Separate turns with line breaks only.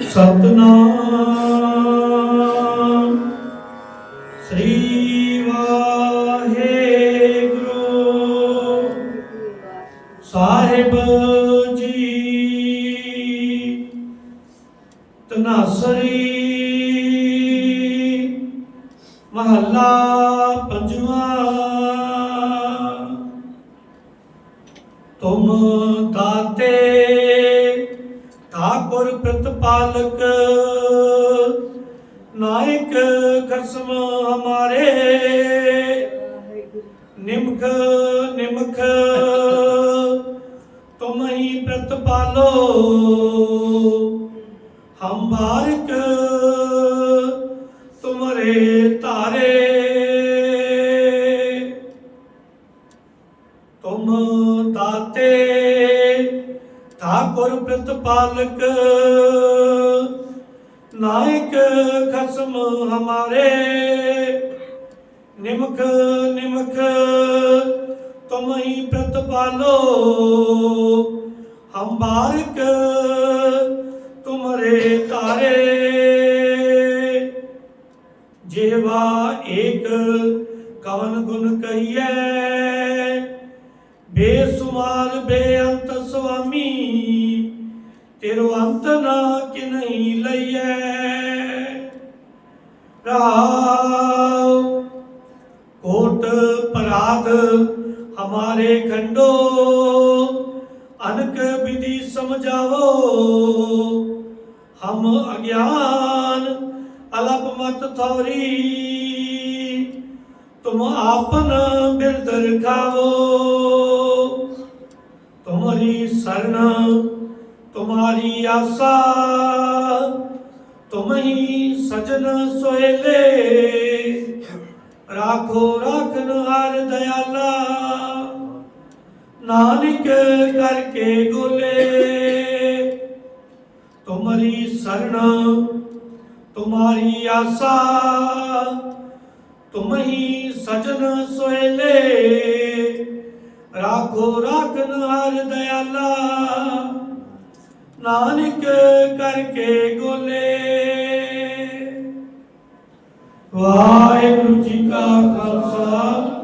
ਸਤਨਾਮ। ਸ੍ਰੀ ਵਾਹਿਗੁਰੂ। ਸਾਹਿਬ ਜੀ। ਤਨਾਸਰੀ ਮਹੱਲਾ ਪੰਜਵਾਂ। ਤੁਮ ਦਾਤੇ ਗੁਰ ਪ੍ਰਤਪਾਲਕ। ਨਾਇਕ ਖਸਮ ਹਮਾਰੇ। ਨਿਮਖ ਨਿਮਖ। ਤੁਮ ਹੀ ਪ੍ਰਤਪਾਲੋ। ਹਮ ਬਾਰਕ ਤੁਮਰੇ ਤਾਰੇ ਤੁਮ ਦਾਤੇ ਠਾਕੁਰ ਪ੍ਰਤਪਾਲਕ ਨਾਇਕ ਖਸਮ ਹਮਾਰੇ। ਨਿਮਖ ਨਿਮਖ, ਤੁਮ ਹੀ ਪ੍ਰਤਪਾਲੋ ਹਮ ਬਾਰਕ ਤੁਮਰੇ ਤਾਰੇ। ਜਿਹਵਾ ਏਕ ਕਵਨ ਗੁਣ ਕਹੀਐ। ਬੇਸੁਮਾਰ ਬੇਅੰਤ ਸੁਆਮੀ, ਤੇਰੋ ਅੰਤ ਨਾ ਕਿ ਨਹੀਂ ਲਈਐ? ਰਾਉ ਕੋਟ ਪਰਾਧ ਹਮਾਰੇ ਖੰਡੋ, ਅਨਕ ਵਿਧੀ ਸਮਝਾਵੋ। ਹਮ ਅਗਿਆਨ ਅਲਪ ਮਤ ਥੋਰੀ, ਤੁਮ ਆਪਨ ਬਿਰਦ ਰਖਾਵੋ ਤੁਮਰੀ ਸਰਣ ਤੁਮਾਰੀ ਆਸਾ ਤੁਮ ਹੀ ਸਜਨ ਸੋਇਲੇ। ਰਾਖੋ ਰਾਖਨ ਹਰ ਦਇਆਲਾ ਨਾਨਕ ਕਰਕੇ ਗੋਲੇ ਤੁਮਰੀ ਸਰਣ ਤੁਮਾਰੀ ਆਸਾ ਤੁਮ ਹੀ ਸਜਨ ਸੋਇਲੇ। ਰਾਖੋ ਰਾਖਨ ਹਰ ਦਇਆਲਾ ਨਾਨਕ ਕਰਕੇ ਗੋਲੇ। ਵਾਹਿਗੁਰੂ ਜੀ ਕਾ ਖਾਲਸਾ।